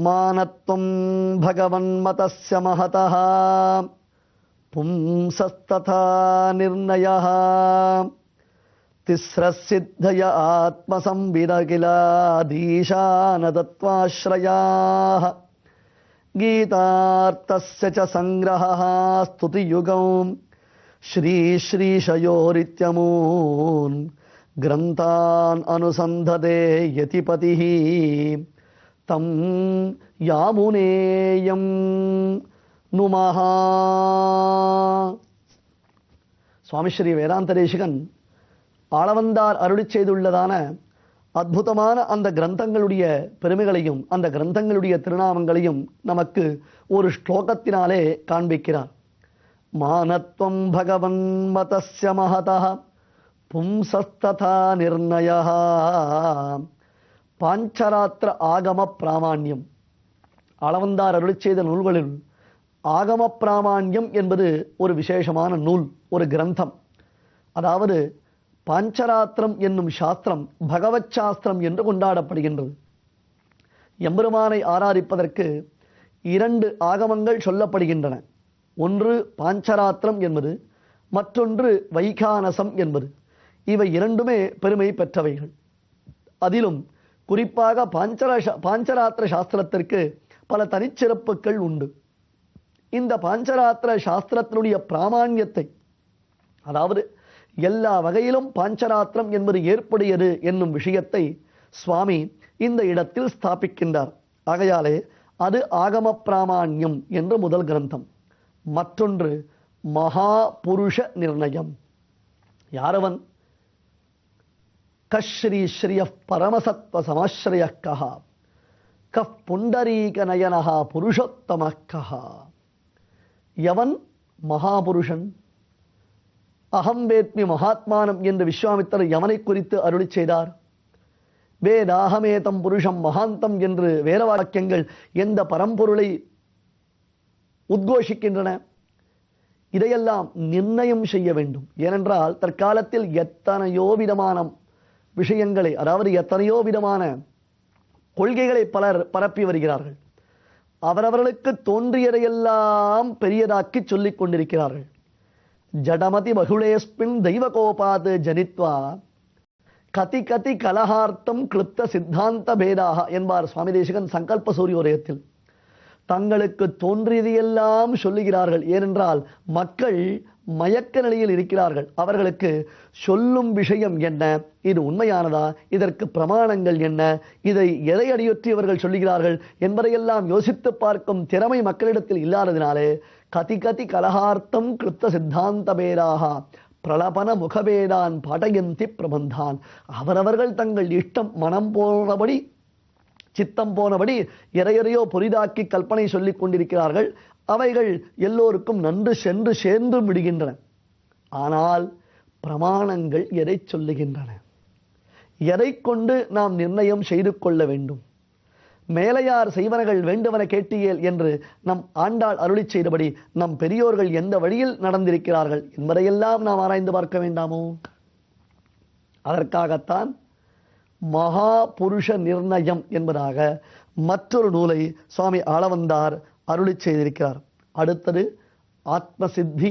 मानत्वम् भगवन्मतस्य महतः। पुंसस्तथा निर्णयः। तिस्रसिद्धय सिद्धय गीतार्थस्य च सङ्ग्रहः स्तुतियुगौ श्रीश्रीशयोरित्यमून् ग्रन्थान् अनुसन्धते यतिपतिः तं यामुनेयं नुमः சுவாமி ஸ்ரீ வேதாந்த தேசிகன் ஆளவந்தார் அருளி செய்துள்ளதான அற்புதமான அந்த கிரந்தங்களுடைய பெருமைகளையும் அந்த கிரந்தங்களுடைய திருநாமங்களையும் நமக்கு ஒரு ஸ்லோகத்தினாலே காண்பிக்கிறார். மானத்வம் பகவன் மதஸ்ய மகதா பும்சஸ்ததா நிர்ணய பாஞ்சராத்திர ஆகம பிராமாண்யம் அளவந்தார் அருளி செய்த நூல்களில் ஆகம பிராமாண்யம் என்பது ஒரு விசேஷமான நூல் ஒரு கிரந்தம். அதாவது பாஞ்சராத்திரம் என்னும் சாஸ்திரம் பகவத் சாஸ்திரம் என்று கொண்டாடப்படுகின்றது. எம்பெருமானை ஆராதிப்பதற்கு இரண்டு ஆகமங்கள் சொல்லப்படுகின்றன. ஒன்று பாஞ்சராத்திரம் என்பது மற்றொன்று வைகானசம் என்பது. இவை இரண்டுமே பெருமை பெற்றவைகள். அதிலும் குறிப்பாக பாஞ்சர பாஞ்சராத்திர சாஸ்திரத்திற்கு பல தனிச்சிறப்புகள் உண்டு. இந்த பாஞ்சராத்திர சாஸ்திரத்தினுடைய பிராமாண்யத்தை அதாவது எல்லா வகையிலும் பாஞ்சராத்திரம் என்பது ஏற்புடையது என்னும் விஷயத்தை சுவாமி இந்த இடத்தில் ஸ்தாபிக்கின்றார். ஆகையாலே அது ஆகம பிராமாண்யம் என்ற முதல் கிரந்தம். மற்றொன்று மகா புருஷ நிர்ணயம். யாரவன்? கஸ்ரீ ஸ்ரீய பரமசத்வ சமாஸ்ரய கஹா கஃப் புண்டரீக நயனஹா புருஷோத்தம கஹா எவன்? மகாபுருஷன். அகம்பேத்மி மகாத்மானம் என்று விஸ்வாமித்தர் யமனை குறித்து அருளி செய்தார். வேதாகமேதம் புருஷம் மகாந்தம் என்று வேத வாக்கியங்கள் எந்த பரம்பொருளை உத்கோஷிக்கின்றன? இதையெல்லாம் நிர்ணயம் செய்ய வேண்டும். ஏனென்றால் தற்காலத்தில் எத்தனையோ விதமான விஷயங்களை அதாவது எத்தனையோ விதமான கொள்கைகளை பலர் பரப்பி வருகிறார்கள். அவரவர்களுக்கு தோன்றியதையெல்லாம் பெரியதாக்கி சொல்லிக் கொண்டிருக்கிறார்கள். ஜடமதி பகுளேஸ்மின் தெய்வகோபாத் ஜனித்வா. கதி கதி கலகார்த்தம் கிளிப்த சித்தாந்த பேதாக என்பார் சுவாமி தேசிகன் சங்கல்ப சூரியோதயத்தில். தங்களுக்கு தோன்றியதையெல்லாம் சொல்லுகிறார்கள். ஏனென்றால் மக்கள் மயக்க நிலையில் இருக்கிறார்கள். அவர்களுக்கு சொல்லும் விஷயம் என்ன? இது உண்மையானதா? இதற்கு பிரமாணங்கள் என்ன? இதை எதை அடியொற்றி இவர்கள் சொல்லுகிறார்கள்? என்பதையெல்லாம் யோசித்து பார்க்கும் திறமை மக்களிடத்தில் இல்லாததினாலே கதி கதி கலகார்த்தம் கிருத்த சித்தாந்த பேராக பிரலபன முகபேதான் படயந்தி பிரபந்தான். அவரவர்கள் தங்கள் இஷ்டம் மனம் போனபடி சித்தம் போனபடி இறையறையோ பொரிதாக்கி கல்பனை சொல்லிக் கொண்டிருக்கிறார்கள். அவைகள் எல்லோருக்கும் நன்று சென்று சேர்ந்து விடுகின்றன. ஆனால் பிரமாணங்கள் எதை சொல்லுகின்றன? எதை கொண்டு நாம் நிர்ணயம் செய்து கொள்ள வேண்டும்? மேலையார் செய்வனகள் வேண்டுவன கேட்டியேல் என்று நம் ஆண்டாள் அருளி செய்தபடி நம் பெரியோர்கள் எந்த வழியில் நடந்திருக்கிறார்கள் என்பதையெல்லாம் நாம் ஆராய்ந்து பார்க்க வேண்டாமோ? அதற்காகத்தான் மகா புருஷ நிர்ணயம் என்பதாக மற்றொரு நூலை சுவாமி ஆளவந்தார் அருளி செய்திருக்கிறார். அடுத்தது ஆத்ம சித்தி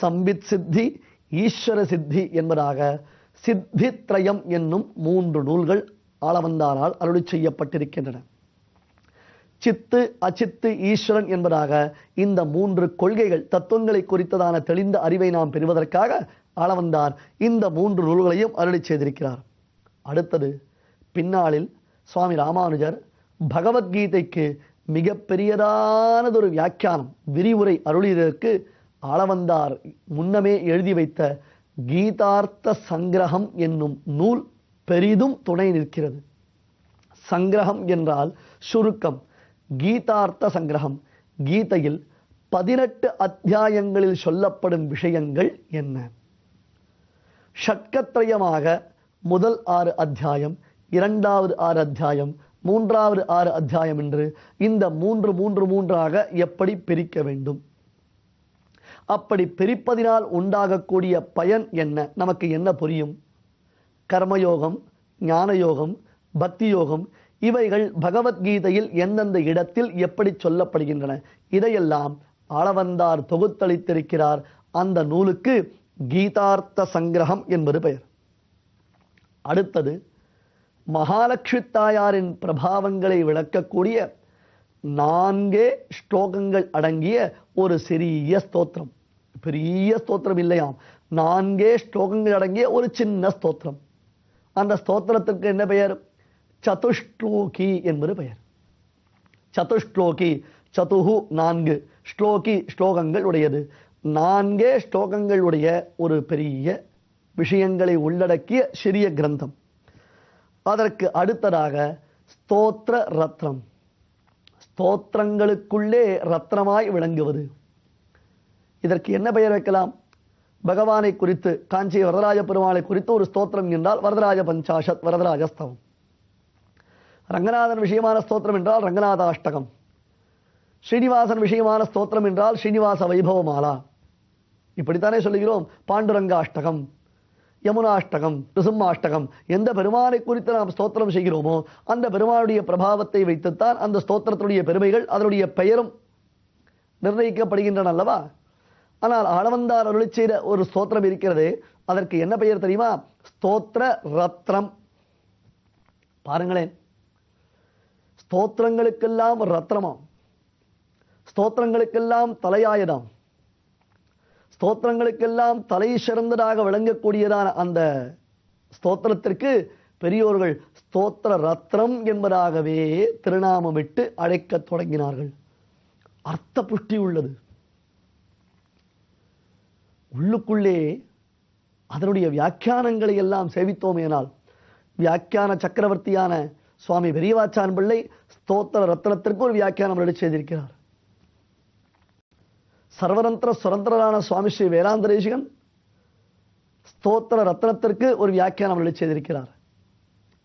சம்பித் சித்தி ஈஸ்வர சித்தி என்பதாக சித்தித்ரயம் என்னும் மூன்று நூல்கள் ஆளவந்தாரால் அருளி செய்யப்பட்டிருக்கின்றன. சித்து அச்சித்து ஈஸ்வரன் என்பதாக இந்த மூன்று கொள்கைகள் தத்துவங்களை குறித்ததான தெளிந்த அறிவை நாம் பெறுவதற்காக ஆளவந்தார். இந்த மூன்று நூல்களையும் அருளி செய்திருக்கிறார். அடுத்தது பின்னாளில் சுவாமி ராமானுஜர் பகவத்கீதைக்கு மிக பெரியதானதொரு வியாக்கியானம் விரிவுரை அருளியதற்கு ஆளவந்தார். முன்னமே எழுதி வைத்த கீதார்த்த சங்கிரகம் என்னும் நூல் பெரிதும் துணை நிற்கிறது. சங்கிரகம் என்றால் சுருக்கம். கீதார்த்த சங்கிரகம். கீதையில் பதினெட்டு அத்தியாயங்களில் சொல்லப்படும் விஷயங்கள் என்ன? ஷட்கத்ரயமாக முதல் ஆறு அத்தியாயம் இரண்டாவது ஆறு அத்தியாயம் மூன்றாவது ஆறு அத்தியாயம் என்று இந்த மூன்று மூன்று மூன்றாக எப்படி பிரிக்க வேண்டும்? அப்படி பிரிப்பதினால் உண்டாகக்கூடிய பயன் என்ன? நமக்கு என்ன புரியும்? கர்மயோகம் ஞானயோகம் பக்தி யோகம் இவைகள் பகவத்கீதையில் எந்தெந்த இடத்தில் எப்படி சொல்லப்படுகின்றன? இதையெல்லாம் ஆளவந்தார் தொகுத்தளித்திருக்கிறார். அந்த நூலுக்கு கீதார்த்த சங்கிரகம் என்பது பெயர். அடுத்தது மகாலட்சுமி தாயாரின் பிரபாவங்களை விளக்கக்கூடிய நான்கே ஸ்லோகங்கள் அடங்கிய ஒரு சிறிய ஸ்தோத்திரம். பெரிய ஸ்தோத்திரம் இல்லையாம். நான்கே ஸ்லோகங்கள் அடங்கிய ஒரு சின்ன ஸ்தோத்திரம். அந்த ஸ்தோத்திரத்திற்கு என்ன பெயர்? சதுஷ்லோகி என்பது பெயர். சதுஷ்லோகி சதுகு நான்கு. ஸ்லோகி ஸ்லோகங்கள் உடையது. நான்கே ஸ்லோகங்களுடைய ஒரு பெரிய விஷயங்களை உள்ளடக்கிய சிறிய கிரந்தம். அதற்கு அடுத்ததாக ஸ்தோத்திர ரத்னம். ஸ்தோத்திரங்களுக்குள்ளே ரத்னமாய் விளங்குவது. இதற்கு என்ன பெயர் வைக்கலாம்? பகவானை குறித்து காஞ்சி வரதராஜ பெருமாளை குறித்து ஒரு ஸ்தோத்திரம் என்றால் வரதராஜ பஞ்சாஷத் வரதராஜஸ்தவம். ரங்கநாதன் விஷயமான ஸ்தோத்திரம் என்றால் ரங்கநாத அஷ்டகம் ஸ்ரீனிவாசன் விஷயமான ஸ்தோத்திரம் என்றால் ஸ்ரீனிவாச வைபவமாலா. இப்படித்தானே சொல்லுகிறோம். பாண்டுரங்க அஷ்டகம் யமுனாஷ்டகம் ரிசும்மாஷ்டகம் எந்த பெருமானை குறித்து நாம் ஸ்தோத்திரம் செய்கிறோமோ அந்த பெருமானுடைய பிரபாவத்தை வைத்துத்தான் அந்த ஸ்தோத்திரத்துடைய பெருமைகள் அதனுடைய பெயரும் நிர்ணயிக்கப்படுகின்றன அல்லவா? ஆனால் ஆளவந்தார் அருளி செய்த ஒரு ஸ்தோத்திரம் இருக்கிறது அதற்கு என்ன பெயர் தெரியுமா? ஸ்தோத்திர ரத்னம். பாருங்களேன். ஸ்தோத்திரங்களுக்கெல்லாம் ரத்னமாம். ஸ்தோத்திரங்களுக்கெல்லாம் தலையாயதாம். ஸ்தோத்திரங்களுக்கெல்லாம் தலை சிறந்ததாக விளங்கக்கூடியதான அந்த ஸ்தோத்திரத்திற்கு பெரியோர்கள் ஸ்தோத்திர ரத்னம் என்பதாகவே திருநாமமிட்டு அழைக்கத் தொடங்கினார்கள். அர்த்த புஷ்டி உள்ளது. உள்ளுக்குள்ளே அதனுடைய வியாக்கியானங்களை எல்லாம் சேவித்தோமேனால் வியாக்கியான சக்கரவர்த்தியான சுவாமி பெரியவாச்சான் பிள்ளை ஸ்தோத்திர ரத்னத்திற்கு ஒரு வியாக்கியானம் எழுதி செய்திருக்கிறார். சர்வதந்திர சுரந்திரரான சுவாமி ஸ்ரீ வேதாந்தரேசிகன் ஸ்தோத்திர ரத்னத்திற்கு ஒரு வியாக்கியானம் எழுதி செய்திருக்கிறார்.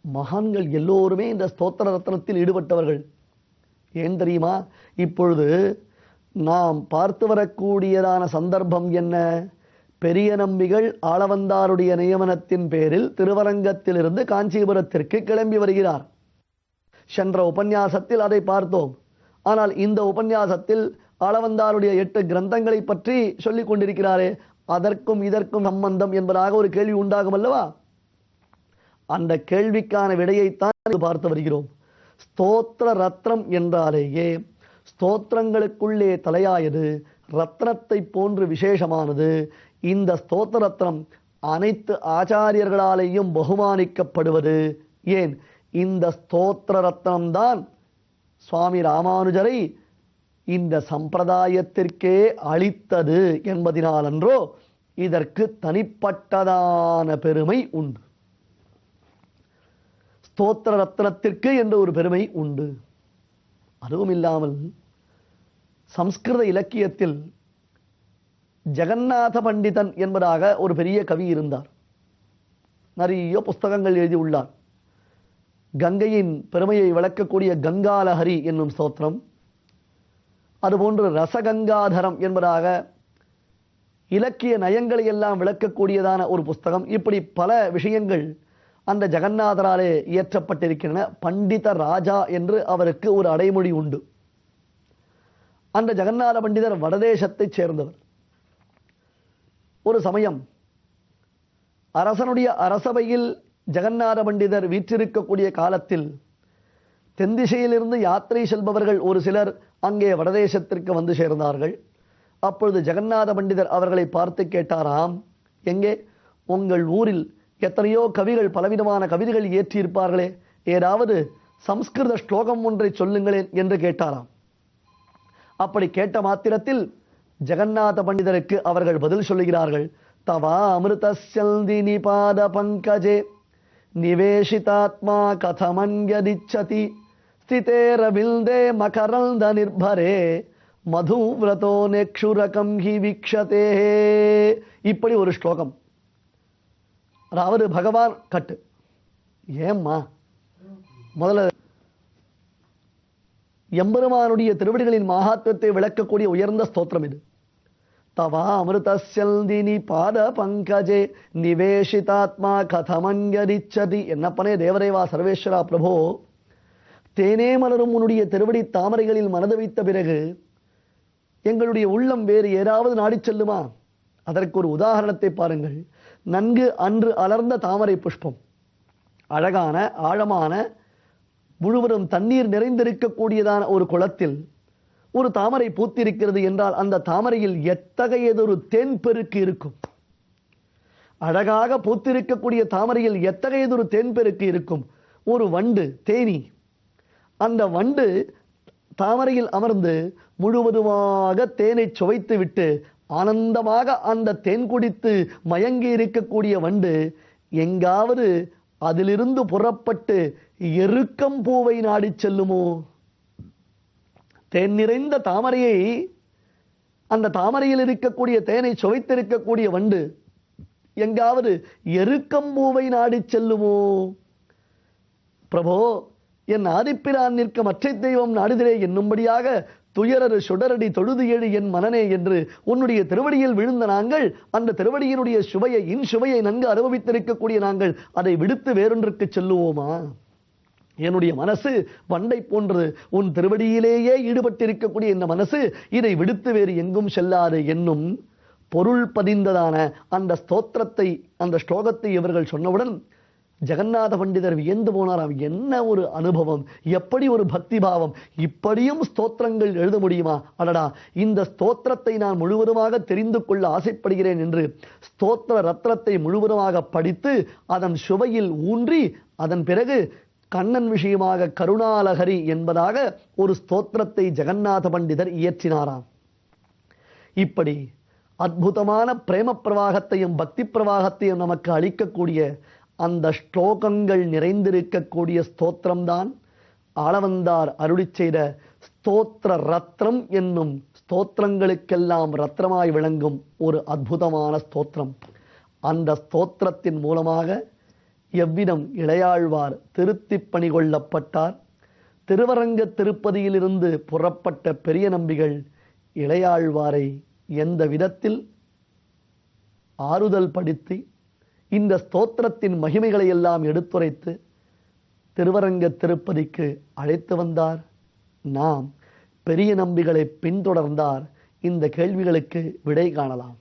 மகான்கள் எல்லோருமே இந்த ஸ்தோத்திர ரத்னத்தில் ஈடுபட்டவர்கள். ஏன் தெரியுமா? இப்பொழுது நாம் பார்த்து வரக்கூடியதான சந்தர்ப்பம் என்ன? பெரிய நம்பிகள் ஆளவந்தாருடைய நியமனத்தின் பேரில் திருவரங்கத்திலிருந்து காஞ்சிபுரத்திற்கு கிளம்பி வருகிறார். சென்ற உபன்யாசத்தில் அதை பார்த்தோம். ஆனால் இந்த உபன்யாசத்தில் அளவந்தாருடைய எட்டு கிரந்தங்களை பற்றி சொல்லிக் கொண்டிருக்கிறாரே அதற்கும் இதற்கும் சம்பந்தம் என்பதாக ஒரு கேள்வி உண்டாகும் அல்லவா? அந்த கேள்விக்கான விடையைத்தான் பார்த்து வருகிறோம். ஸ்தோத்திர ரத்னம் என்றாலேயே ஸ்தோத்திரங்களுக்குள்ளே தலையாயது ரத்னத்தை போன்று விசேஷமானது. இந்த ஸ்தோத்திர ரத்னம் அனைத்து ஆச்சாரியர்களாலேயும் பகுமானிக்கப்படுவது ஏன்? இந்த ஸ்தோத்திர ரத்னம்தான் சுவாமி ராமானுஜரை இந்த சம்பிரதாயத்திற்கே அளித்தது என்பதினாலன்றோ இதற்கு தனிப்பட்டதான பெருமை உண்டு. ஸ்தோத்திர ரத்னத்திற்கு என்ற ஒரு பெருமை உண்டு. அதுவும் இல்லாமல் சம்ஸ்கிருத இலக்கியத்தில் ஜெகநாத பண்டிதன் என்பதாக ஒரு பெரிய கவி இருந்தார். நிறைய புஸ்தகங்கள் எழுதியுள்ளார். கங்கையின் பெருமையை விளக்கக்கூடிய கங்காலஹரி என்னும் ஸ்தோத்திரம். அதுபோன்று ரசகங்காதரம் என்பதாக இலக்கிய நயங்களை எல்லாம் விளக்கக்கூடியதான ஒரு புஸ்தகம். இப்படி பல விஷயங்கள் அந்த ஜெகநாதராலே இயற்றப்பட்டிருக்கின்றன. பண்டித ராஜா என்று அவருக்கு ஒரு அடைமொழி உண்டு. அந்த ஜெகநாத பண்டிதர் வடதேசத்தைச் சேர்ந்தவர். ஒரு சமயம் அரசனுடைய அரசவையில் ஜெகநாத பண்டிதர் வீற்றிருக்கக்கூடிய காலத்தில் தென்திசையிலிருந்து யாத்திரை செல்பவர்கள் ஒரு சிலர் அங்கே வடதேசத்திற்கு வந்து சேர்ந்தார்கள். அப்பொழுது ஜெகநாத பண்டிதர் அவர்களை பார்த்து கேட்டாராம் எங்கே? உங்கள் ஊரில் எத்தனையோ கவிகள் பலவிதமான கவிதைகள் இயற்றியிருப்பார்களே. ஏதாவது சம்ஸ்கிருத ஸ்லோகம் ஒன்றை சொல்லுங்களேன் என்று கேட்டாராம். அப்படி கேட்ட மாத்திரத்தில் ஜெகநாத பண்டிதருக்கு அவர்கள் பதில் சொல்லுகிறார்கள் தவா அமிர்தஸ்யந்தி நிபாத பங்கஜே. நிவேஷிதாத்மா கதமன்யதிச்சதி ஸ்திதேரவில்தே மகரந்த நிர்பரே மதுவிரதோ நெக்ஷுரகம் ஹி வீக்ஷதே இப்படி ஒரு ஸ்லோகம் அதாவது பகவான் கட்டு ஏம்மா முதல்ல எம்பெருமானுடைய திருவடிகளின் மகாத்வத்தை விளக்கக்கூடிய உயர்ந்த ஸ்தோத்திரம் இது தவா பாத பங்கஜே நிவேஷிதாத்மா கதமங்கரிச்சதி என்னப்பனே தேவதேவா சர்வேஸ்வரா பிரபோ தேனே மலரும் உன்னுடைய திருவடி தாமரைகளில் மனது வைத்த பிறகு எங்களுடைய உள்ளம் வேறு ஏதாவது நாடிச் செல்லுமா? அதற்கு ஒரு உதாரணத்தை பாருங்கள். நன்கு அன்று அலர்ந்த தாமரை புஷ்பம். அழகான ஆழமான முழுவதும் தண்ணீர் நிறைந்திருக்கக்கூடியதான ஒரு குளத்தில் ஒரு தாமரை பூத்திருக்கிறது என்றால் அந்த தாமரையில் எத்தகையதொரு தேன் பெருக்கு இருக்கும்? அழகாக பூத்திருக்கக்கூடிய தாமரையில் எத்தகையதொரு தேன் பெருக்கு இருக்கும்? ஒரு வண்டு தேனி. அந்த வண்டு தாமரையில் அமர்ந்து முழுவதுமாக தேனை சுவைத்து விட்டு ஆனந்தமாக அந்த தேன் குடித்து மயங்கி இருக்கக்கூடிய வண்டு எங்காவது அதிலிருந்து புறப்பட்டு எருக்கம் பூவை நாடிச் செல்லுமோ? தேன் நிறைந்த தாமரையை அந்த தாமரையில் இருக்கக்கூடிய தேனை சுவைத்திருக்கக்கூடிய வண்டு எங்காவது எருக்கம்பூவை நாடிச் செல்லுமோ? பிரபோ என் ஆதிப்பிரான் நிற்க மற்ற தெய்வம் நாடுதிரே என்னும்படியாக துயரரு சுடரடி தொழுது எழு என் மனனே என்று உன்னுடைய திருவடியில் விழுந்த நாங்கள் அந்த திருவடியினுடைய சுவையை இன் சுவையை நன்கு அனுபவித்திருக்கக்கூடிய நாங்கள் அதை விடுத்து வேறொன்றுக்கு செல்லுவோமா? என்னுடைய மனசு வண்டை போன்று உன் திருவடியிலேயே ஈடுபட்டிருக்கக்கூடிய இந்த மனசு இதை விடுத்து வேறு எங்கும் செல்லாது என்னும் பொருள் பதிந்ததான அந்த ஸ்தோத்திரத்தை அந்த ஸ்லோகத்தை இவர்கள் சொன்னவுடன் ஜெகநாத பண்டிதர் வியந்து போனாராம் என்ன ஒரு அனுபவம் எப்படி ஒரு பக்தி பாவம் இப்படியும் ஸ்தோத்திரங்கள் எழுத முடியுமா? அடடா இந்த ஸ்தோத்திரத்தை நான் முழுவதுமாக தெரிந்து கொள்ள ஆசைப்படுகிறேன் என்று ஸ்தோத்திர ரத்னத்தை முழுவதுமாக படித்து அதன் சுவையில் ஊன்றி அதன் பிறகு கண்ணன் விஷயமாக கருணாலகரி என்பதாக ஒரு ஸ்தோத்திரத்தை ஜெகநாத பண்டிதர் இயற்றினாராம். இப்படி அற்புதமான பிரேம பிரவாகத்தையும் பக்தி பிரவாகத்தையும் நமக்கு அளிக்கக்கூடிய அந்த ஸ்லோகங்கள் நிறைந்திருக்கக்கூடிய ஸ்தோத்திரம்தான் ஆளவந்தார் அருளி செய்த ஸ்தோத்திர ரத்னம் என்னும் ஸ்தோத்திரங்களுக்கெல்லாம் ரத்னமாய் விளங்கும் ஒரு அற்புதமான ஸ்தோத்திரம். அந்த ஸ்தோத்திரத்தின் மூலமாக எவ்விதம் இளையாழ்வார் திருத்திப் பணி கொள்ளப்பட்டார் திருவரங்க திருப்பதியிலிருந்து புறப்பட்ட பெரிய நம்பிகள் இளையாழ்வாரை எந்த விதத்தில்? ஆறுதல் படுத்தி இந்த ஸ்தோத்திரத்தின் மகிமைகளை எல்லாம் எடுத்துரைத்து திருவரங்க திருப்பதிக்கு அழைத்து வந்தார். நாம் பெரிய நம்பிகளை பின்தொடர்ந்தார். இந்த கேள்விகளுக்கு விடை காணலாம்.